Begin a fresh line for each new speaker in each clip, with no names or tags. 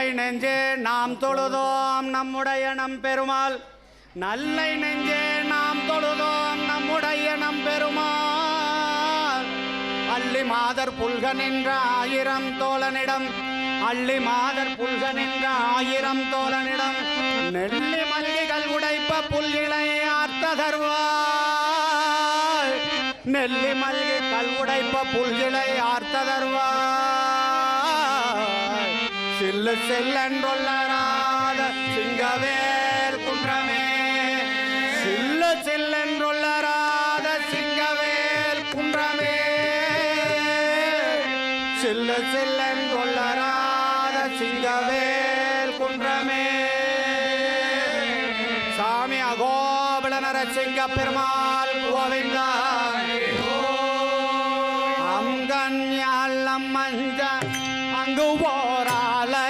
நல்லை நெஞ்சே நாம் தொழுதோம் நம்முடைய நம் பெருமாள். நல்லை நெஞ்சே நாம் தொழுதோம் நம்முடைய நம் பெருமாள். அள்ளி மாதர் புல்க நின்ற ஆயிரம் தோழனிடம் அள்ளி மாதர் புல்க நின்ற ஆயிரம் தோழனிடம் நெல்லி மல்லிகள் உடைப்ப புல்லிலை ஆர்த்த தருவாள் நெல்லி மல்கி கல் உடைப்ப புல்கிளை ஆர்த்த தருவாள் சில்லு செல்லென்றொல்லராத சிங்கவேல் குன்றமே. சில்லு செல்லென்றொல்லராத சிங்கவேல் குன்றமே. சில்லு செல்லென்றொல்லராத சிங்கவேல் குன்றமே. சாமி அகோபல Narasinga Perumal Govinda What I like.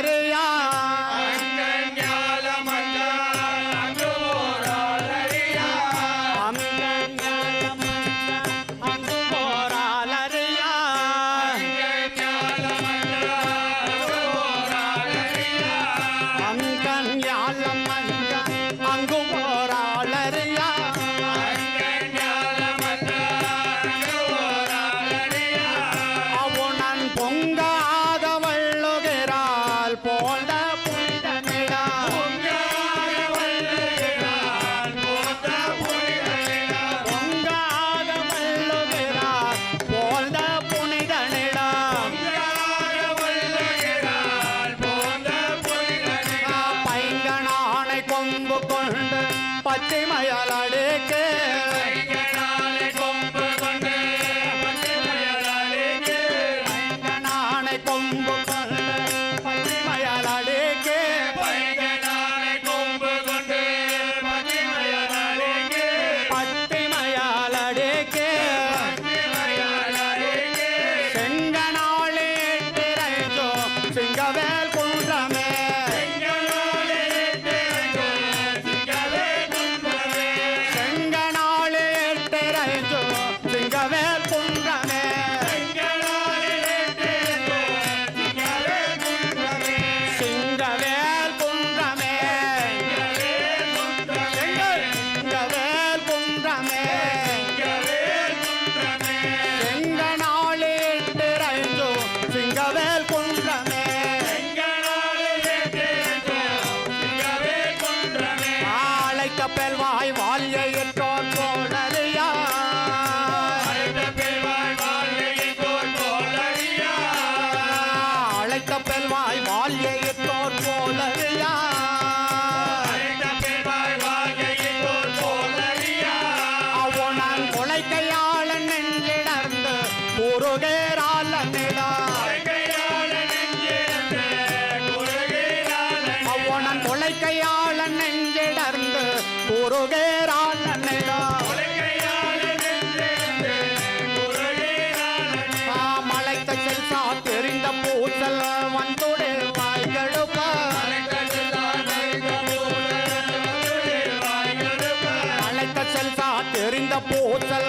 பச்சை கொலைக்கையாளன் நெஞ்சிடர்ந்து குறுகேராளனிடா மலைத்த செல்சா தெரிந்த பூசல் வந்துடே வாய்கழுப்ப. மலைத்த செல்சா தெரிந்த பூசல்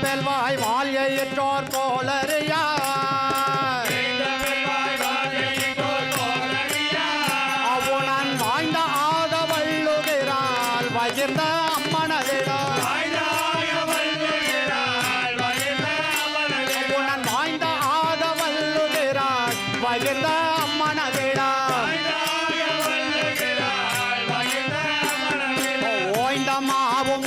வேந்தவெல்வாய் மாளிகையற்றோர் போலறியா அவுணன் வாழ்ந்த ஆதவள்ளுகிறாள் வகிர்ந்த அம்மனதிடா. அவுணன் வாழ்ந்த ஆதவள்ளுகிறாள் வகிர்ந்த அம்மனதிடா. ஓய்ந்த மாவும்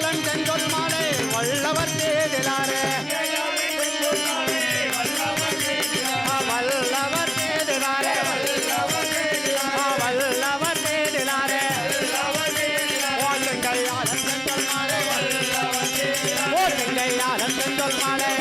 வேளாளன் செந்தொல் மாலை வல்லவர் தேதிலாரே வல்லவர் தேதிலாரே வல்லவர் தேதிலாரே ஓட்டுங்கள் யாரன் செந்தொல் மாலை